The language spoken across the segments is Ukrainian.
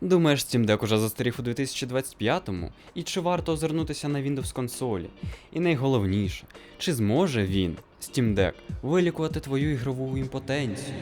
Думаєш, Steam Deck уже застарів у 2025-му? І чи варто озирнутися на Windows консолі? І найголовніше, чи зможе він, Steam Deck, вилікувати твою ігрову імпотенцію?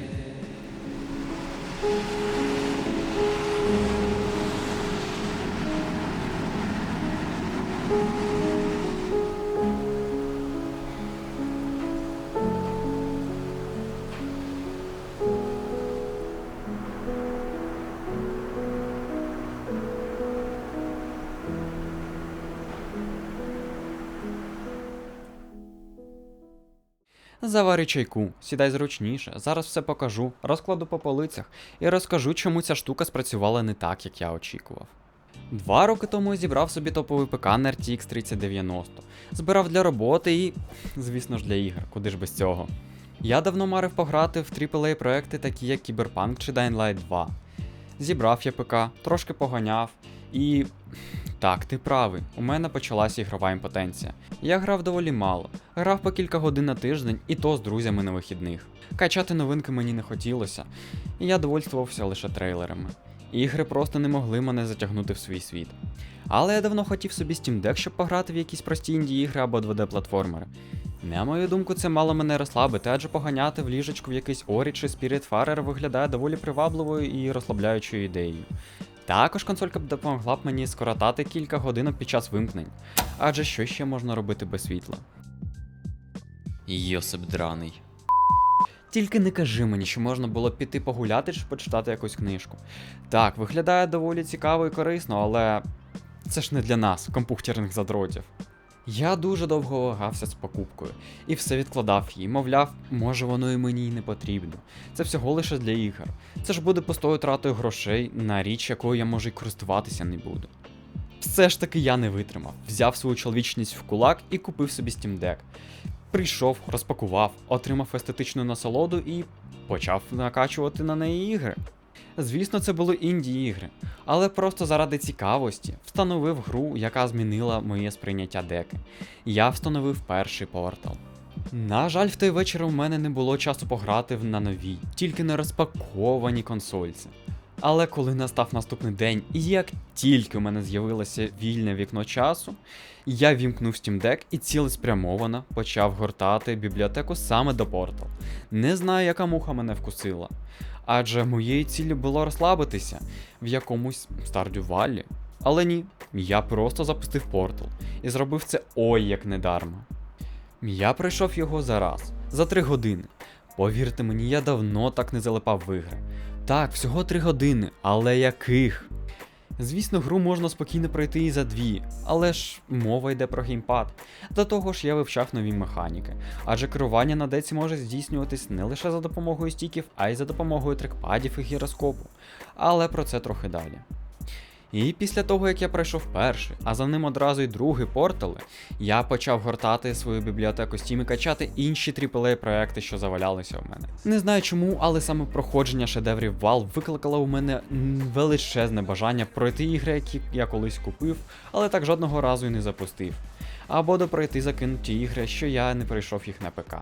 Завари чайку, сідай зручніше, зараз все покажу, розкладу по полицях і розкажу, чому ця штука спрацювала не так, як я очікував. Два роки тому я зібрав собі топовий ПК на RTX 3090. Збирав для роботи і, звісно ж, для ігор, куди ж без цього. Я давно марив пограти в AAA проекти, такі як Cyberpunk чи Dying Light 2. Зібрав я ПК, трошки поганяв і. Так, ти правий, у мене почалася ігрова імпотенція. Я грав доволі мало, грав по кілька годин на тиждень, і то з друзями на вихідних. Качати новинки мені не хотілося, і я довольствувався лише трейлерами. Ігри просто не могли мене затягнути в свій світ. Але я давно хотів собі Steam Deck, щоб пограти в якісь прості інді ігри або 2D-платформери. На мою думку, це мало мене розслабити, адже поганяти в ліжечку в якийсь Ori чи Spiritfarer виглядає доволі привабливою і розслабляючою ідеєю. Також консолька б допомогла б мені скоротати кілька годин під час вимкнень, адже що ще можна робити без світла? Йосип драний. Тільки не кажи мені, що можна було піти погуляти чи почитати якусь книжку. Так, виглядає доволі цікаво і корисно, але це ж не для нас, компухтерних задротів. Я дуже довго вагався з покупкою і все відкладав її, мовляв, може воно і мені й не потрібно. Це всього лише для ігор. Це ж буде пустою тратою грошей на річ, якою я може й користуватися не буду. Все ж таки я не витримав, взяв свою чоловічність в кулак і купив собі Steam Deck. Прийшов, розпакував, отримав естетичну насолоду і почав накачувати на неї ігри. Звісно, це були інді-ігри, але просто заради цікавості встановив гру, яка змінила моє сприйняття деки. Я встановив перший портал. На жаль, в той вечір у мене не було часу пограти на новій, тільки на розпакованій консольці. Але коли настав наступний день, і як тільки у мене з'явилося вільне вікно часу, я вімкнув Steam Deck і цілеспрямовано почав гортати бібліотеку саме до Portal. Не знаю, яка муха мене вкусила. Адже моєю ціллю було розслабитися в якомусь Valley. Але ні, я просто запустив портал і зробив це ой як недарма. Я пройшов його за раз, за три години. Повірте мені, я давно так не залипав в ігри. Так, всього три години, але яких? Звісно, гру можна спокійно пройти і за дві, але ж мова йде про геймпад. До того ж, я вивчав нові механіки, адже керування на деці може здійснюватись не лише за допомогою стіків, а й за допомогою трекпадів і гіроскопу. Але про це трохи далі. І після того, як я пройшов перший, а за ним одразу й другий портали, я почав гортати свою бібліотеку Steam і качати інші AAA проекти, що завалялися в мене. Не знаю чому, але саме проходження шедеврів Valve викликало у мене величезне бажання пройти ігри, які я колись купив, але так жодного разу і не запустив. Або допройти закинуті ігри, що я не пройшов їх на ПК.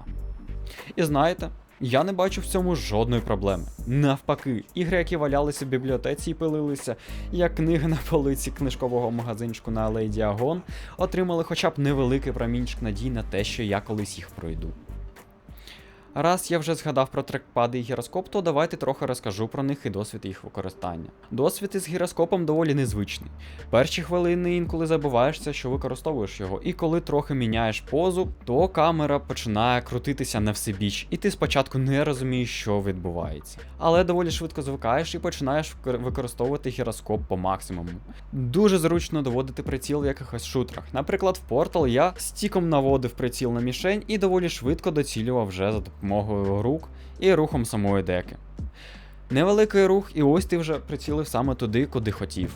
І знаєте, я не бачу в цьому жодної проблеми. Навпаки, ігри, які валялися в бібліотеці і пилилися, як книги на полиці книжкового магазинчику на Алеї Діагон, отримали хоча б невеликий промінчик надій на те, що я колись їх пройду. Раз я вже згадав про трекпади і гіроскоп, то давайте трохи розкажу про них і досвід їх використання. Досвід із гіроскопом доволі незвичний. Перші хвилини інколи забуваєшся, що використовуєш його, і коли трохи міняєш позу, то камера починає крутитися на всебіч, і ти спочатку не розумієш, що відбувається. Але доволі швидко звикаєш і починаєш використовувати гіроскоп по максимуму. Дуже зручно доводити приціл в якихось шутерах. Наприклад, в Portal я стіком наводив приціл на мішень і доволі швидко доцілював вже за рук і рухом самої деки. Невеликий рух, і ось ти вже прицілив саме туди, куди хотів.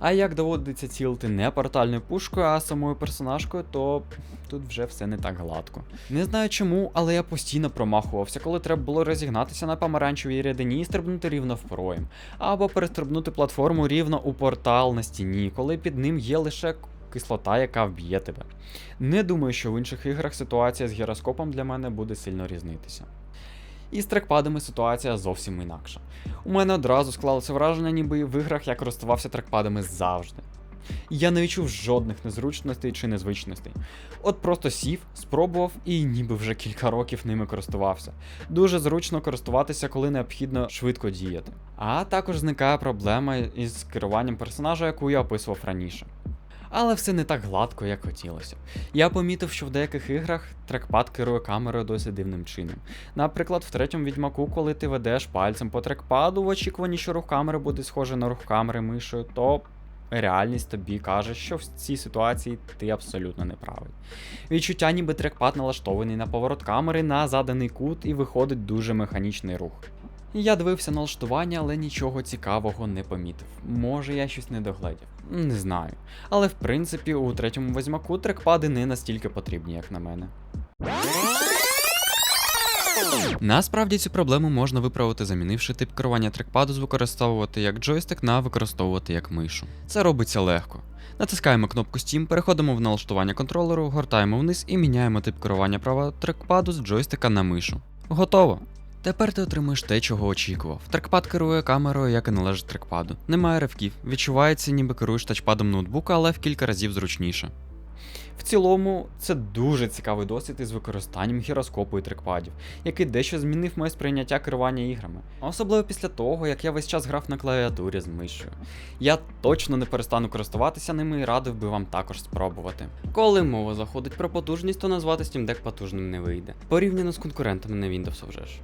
А як доводиться цілити не портальною пушкою, а самою персонажкою, то тут вже все не так гладко. Не знаю чому, але я постійно промахувався, коли треба було розігнатися на помаранчевій рядині і стрибнути рівно в проєм, або перестрибнути платформу рівно у портал на стіні, коли під ним є лише кислота, яка вб'є тебе. Не думаю, що в інших іграх ситуація з гіроскопом для мене буде сильно різнитися. І з трекпадами ситуація зовсім інакша. У мене одразу склалося враження, ніби в іграх я користувався трекпадами завжди. Я не відчув жодних незручностей чи незвичностей. От просто сів, спробував і ніби вже кілька років ними користувався. Дуже зручно користуватися, коли необхідно швидко діяти. А також зникає проблема із керуванням персонажа, яку я описував раніше. Але все не так гладко, як хотілося. Я помітив, що в деяких іграх трекпад керує камерою досить дивним чином. Наприклад, в третьому відьмаку, коли ти ведеш пальцем по трекпаду, в очікуванні, що рух камери буде схожий на рух камери мишою, то реальність тобі каже, що в цій ситуації ти абсолютно не правий. Відчуття, ніби трекпад налаштований на поворот камери на заданий кут і виходить дуже механічний рух. Я дивився налаштування, але нічого цікавого не помітив. Може, я щось не догледів. Не знаю. Але в принципі у третьому возьмаку трекпади не настільки потрібні, як на мене. Насправді цю проблему можна виправити, замінивши тип керування трекпаду з використовувати як джойстик на використовувати як мишу. Це робиться легко. Натискаємо кнопку Steam, переходимо в налаштування контролеру, гортаємо вниз і міняємо тип керування права трекпаду з джойстика на мишу. Готово! Тепер ти отримуєш те, чого очікував. Трекпад керує камерою, як і належить трекпаду. Немає ривків. Відчувається, ніби керуєш тачпадом ноутбука, але в кілька разів зручніше. В цілому, це дуже цікавий досвід із використанням гіроскопу і трекпадів, який дещо змінив моє сприйняття керування іграми. Особливо після того, як я весь час грав на клавіатурі з мишою. Я точно не перестану користуватися ними і радив би вам також спробувати. Коли мова заходить про потужність, то назвати Steam Deck потужним не вийде. Порівняно з конкурентами на Windows вже ж.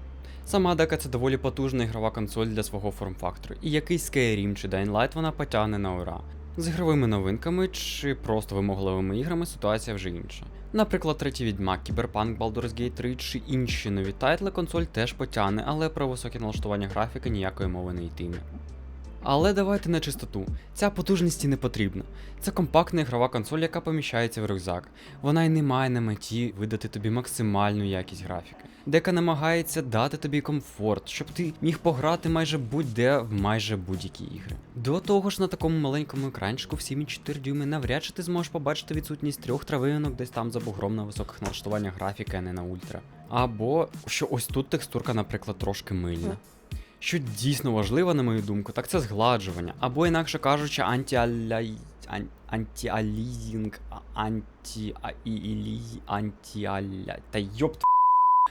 Сама дека це доволі потужна ігрова консоль для свого форм-фактору, і якийсь Skyrim чи Dying Light вона потягне на ура. З ігровими новинками чи просто вимогливими іграми ситуація вже інша. Наприклад, третій відьмак, Cyberpunk, Baldur's Gate 3 чи інші нові тайтли консоль теж потягне, але про високе налаштування графіки ніякої мови не йтиме. Але давайте на чистоту. Ця потужність і не потрібна. Це компактна ігрова консоль, яка поміщається в рюкзак. Вона й не має на меті видати тобі максимальну якість графіки. Дека намагається дати тобі комфорт, щоб ти міг пограти майже будь-де в майже будь-які ігри. До того ж, на такому маленькому екранчику в 7,4 дюйми навряд чи ти зможеш побачити відсутність трьох травинок десь там за бугром на високих налаштуваннях графіки, а не на ультра. Або що ось тут текстурка, наприклад, трошки мильна. Що дійсно важливо, на мою думку, так це згладжування, або інакше кажучи, антіаляй... ан... антіалізінг, анті... Та йоп...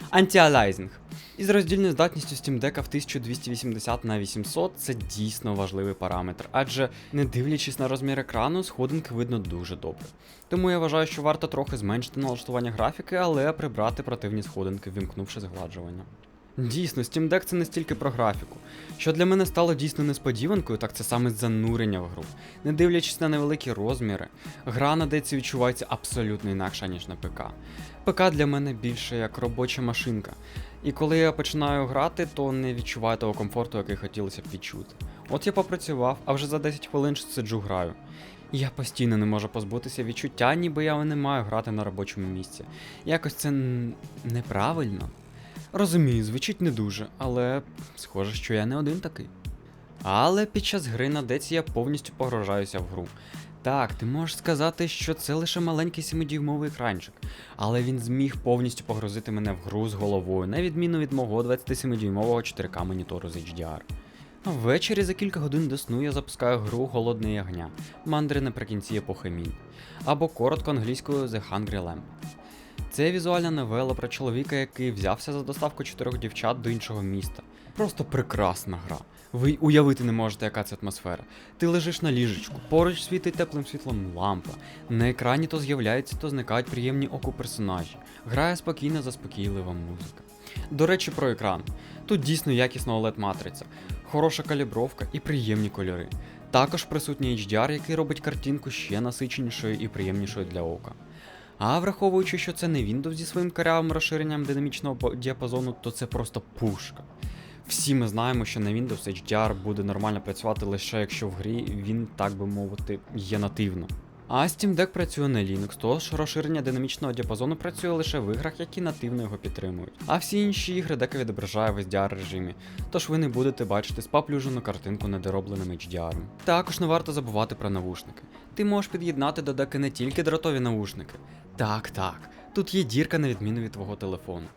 Антіалайзинг. Із роздільною здатністю Deck в 1280 на 800 це дійсно важливий параметр, адже не дивлячись на розмір екрану, сходинки видно дуже добре. Тому я вважаю, що варто трохи зменшити налаштування графіки, але прибрати противні сходинки, вімкнувши згладжування. Дійсно, Steam Deck це не стільки про графіку. Що для мене стало дійсно несподіванкою, так це саме занурення в гру. Не дивлячись на невеликі розміри, гра на деці відчувається абсолютно інакша, ніж на ПК. ПК для мене більше як робоча машинка. І коли я починаю грати, то не відчуваю того комфорту, який хотілося б відчути. От я попрацював, а вже за 10 хвилин сиджу граю. Я постійно не можу позбутися відчуття, ніби я не маю грати на робочому місці. Якось це неправильно. Розумію, звучить не дуже, але схоже, що я не один такий. Але під час гри на деці я повністю погружаюся в гру. Так, ти можеш сказати, що це лише маленький 7-дюймовий екранчик, але він зміг повністю погрузити мене в гру з головою, на відміну від мого 27-дюймового 4К монітору з HDR. Ввечері за кілька годин до сну я запускаю гру Голодне ягня, мандри наприкінці епохи Мін, або коротко англійською The Hungry Lamb. Це візуальна новела про чоловіка, який взявся за доставку чотирьох дівчат до іншого міста. Просто прекрасна гра. Ви уявити не можете, яка це атмосфера. Ти лежиш на ліжечку, поруч світить теплим світлом лампа. На екрані то з'являються, то зникають приємні оку персонажі. Грає спокійна, заспокійлива музика. До речі, про екран. Тут дійсно якісна oled матриця, хороша калібровка і приємні кольори. Також присутній HDR, який робить картинку ще насиченішою і приємнішою для ока. А враховуючи, що це не Windows зі своїм карявим розширенням динамічного діапазону, то це просто пушка. Всі ми знаємо, що на Windows HDR буде нормально працювати лише якщо в грі він, так би мовити, є нативно. А Steam Deck працює на Linux, тож розширення динамічного діапазону працює лише в іграх, які нативно його підтримують. А всі інші ігри дека відображає в SDR режимі, тож ви не будете бачити спаплюжену картинку недоробленим HDR. Також не варто забувати про навушники. Ти можеш під'єднати до деки не тільки дротові навушники. Так, так, тут є дірка на відміну від твого телефону.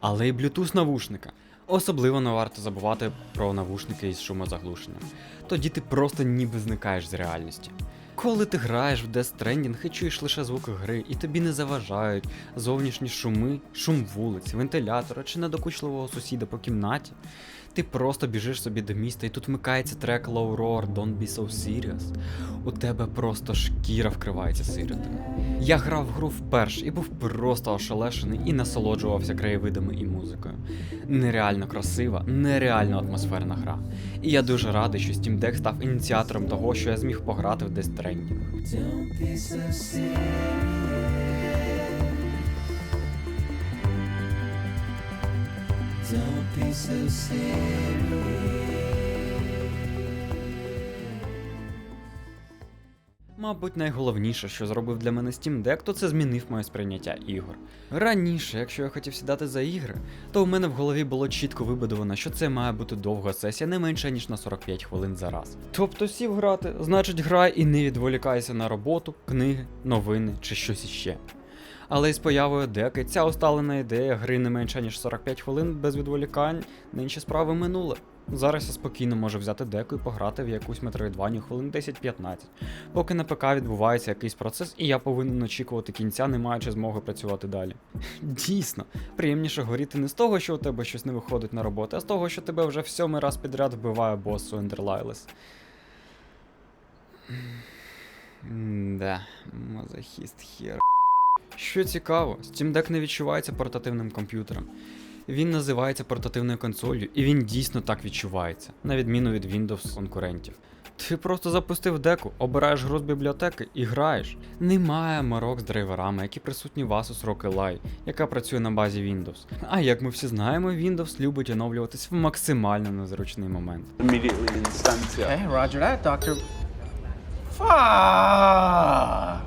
Але й Bluetooth навушника. Особливо не варто забувати про навушники із шумозаглушенням. Тоді ти просто ніби зникаєш з реальності. Коли ти граєш в Death Stranding і чуєш лише звуки гри, і тобі не заважають зовнішні шуми, шум вулиць, вентилятора чи недокучливого сусіда по кімнаті, ти просто біжиш собі до міста, і тут вмикається трек Low Roar Don't Be So Serious. У тебе просто шкіра вкривається сиротами. Я грав гру вперше і був просто ошелешений і насолоджувався краєвидами і музикою. Нереально красива, нереально атмосферна гра. І я дуже радий, що Steam Deck став ініціатором того, що я зміг пограти в Death Stranding. Мабуть, найголовніше, що зробив для мене Steam Deck, то це змінив моє сприйняття ігор. Раніше, якщо я хотів сідати за ігри, то в мене в голові було чітко вибудовано, що це має бути довга сесія не менше ніж на 45 хвилин за раз. Тобто сів грати, значить грай і не відволікайся на роботу, книги, новини чи щось іще. Але із появою деки ця усталена ідея гри не менше ніж 45 хвилин без відволікань, нинче справи минули. Зараз я спокійно можу взяти деку і пограти в якусь метроїдваню хвилин 10-15, поки на ПК відбувається якийсь процес, і я повинен очікувати кінця, не маючи змоги працювати далі. Дійсно, приємніше горіти не з того, що у тебе щось не виходить на роботу, а з того, що тебе вже в сьомий раз підряд вбиває бос Суендерлайлес. Да, мазохіст хер. Що цікаво, Steam Deck не відчувається портативним комп'ютером. Він називається портативною консолью, і він дійсно так відчувається, на відміну від Windows конкурентів. Ти просто запустив деку, обираєш гру з бібліотеки і граєш. Немає морок з драйверами, які присутні в Asus ROG Ally, яка працює на базі Windows. А як ми всі знаємо, Windows любить оновлюватись в максимально незручний момент. Okay, roger that, Doctor. Fuck!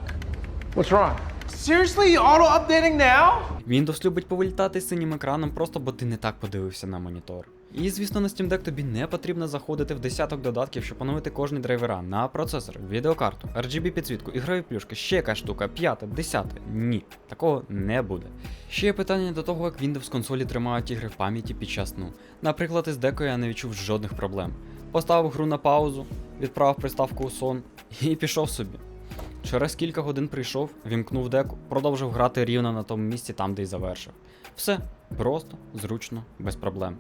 What's wrong? Seriously, auto updating now? Windows любить повилітати синім екраном просто бо ти не так подивився на монітор. І звісно, на Steam Deck тобі не потрібно заходити в десяток додатків, щоб оновити кожний драйвера на процесор, відеокарту, RGB підсвітку, ігрові плюшки, ще якась штука, п'яте, десяте. Ні, такого не буде. Ще є питання до того, як Windows консолі тримають ігри в пам'яті під час сну. Наприклад, із декою я не відчув жодних проблем. Поставив гру на паузу, відправив приставку у сон і пішов собі. Через кілька годин прийшов, вімкнув деку, продовжив грати рівно на тому місці, там, де й завершив. Все просто, зручно, без проблем.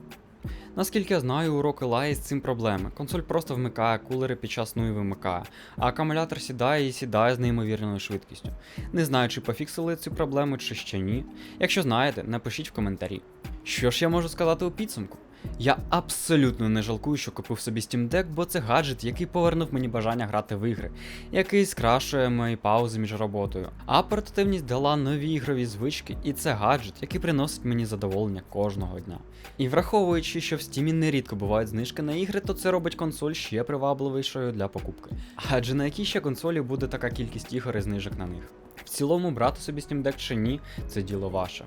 Наскільки я знаю, у Rock з цим проблеми. Консоль просто вмикає кулери під час сну і вимикає, а акумулятор сідає і сідає з неймовірною швидкістю. Не знаю, чи пофіксили цю проблему, чи ще ні. Якщо знаєте, напишіть в коментарі. Що ж я можу сказати у підсумку? Я абсолютно не жалкую, що купив собі Steam Deck, бо це гаджет, який повернув мені бажання грати в ігри, який скрашує мої паузи між роботою. А портативність дала нові ігрові звички, і це гаджет, який приносить мені задоволення кожного дня. І враховуючи, що в Steam нерідко бувають знижки на ігри, то це робить консоль ще привабливішою для покупки. Адже на якій ще консолі буде така кількість ігор і знижок на них. В цілому брати собі Steam Deck чи ні, це діло ваше.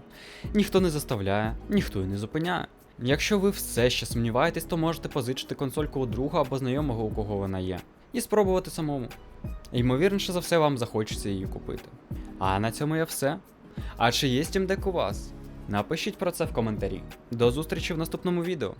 Ніхто не заставляє, ніхто і не зупиняє. Якщо ви все ще сумніваєтесь, то можете позичити консольку у друга або знайомого, у кого вона є, і спробувати самому. Ймовірніше за все, вам захочеться її купити. А на цьому я все. А чи є Steam Deck у вас? Напишіть про це в коментарі. До зустрічі в наступному відео.